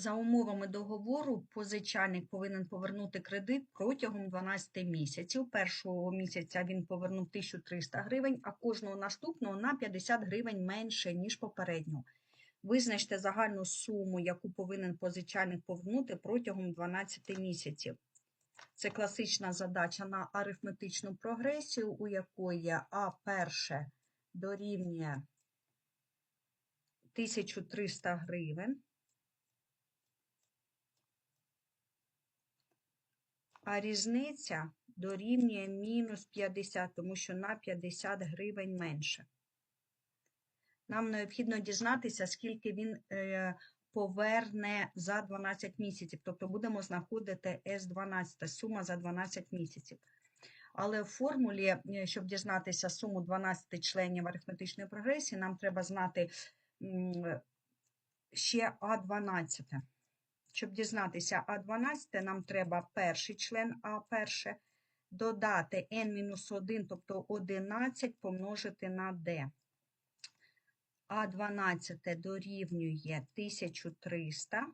За умовами договору, позичальник повинен повернути кредит протягом 12 місяців. Першого місяця він повернув 1300 гривень, а кожного наступного на 50 гривень менше, ніж попереднього. Визначте загальну суму, яку повинен позичальник повернути протягом 12 місяців. Це класична задача на арифметичну прогресію, у якої А перше дорівнює 1300 гривень. А різниця дорівнює мінус 50, тому що на 50 гривень менше. Нам необхідно дізнатися, скільки він е, поверне за 12 місяців. Тобто будемо знаходити С12, сума за 12 місяців. Але в формулі, е, щоб дізнатися суму 12 членів арифметичної прогресії, нам треба знати ще А12. Щоб дізнатися А12, нам треба перший член А перше, додати n-1, тобто 11 помножити на d. А12 дорівнює 1300.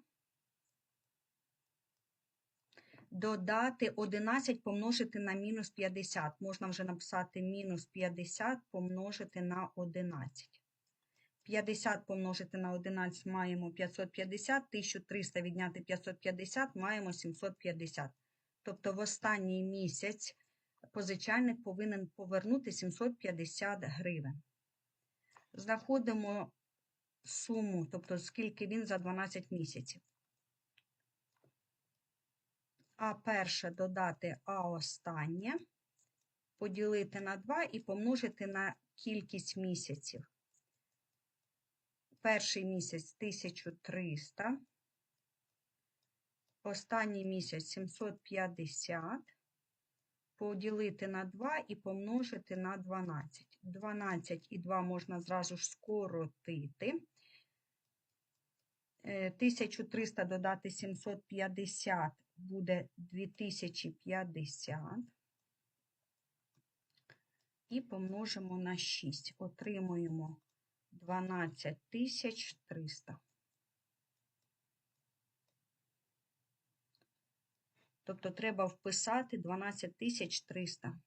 Додати 11 помножити на мінус 50. Можна вже написати мінус 50 помножити на 11. 50 помножити на 11 маємо 550, 1300 відняти 550 маємо 750. Тобто в останній місяць позичальник повинен повернути 750 гривень. Знаходимо суму, тобто скільки він за 12 місяців. А перше додати А останнє, поділити на 2 і помножити на кількість місяців. Перший місяць 1300, останній місяць 750, поділити на 2 і помножити на 12. 12 і 2 можна зразу ж скоротити. 1300 додати 750 буде 2050. І помножимо на 6. Отримуємо 12300. Тобто треба вписати 12300.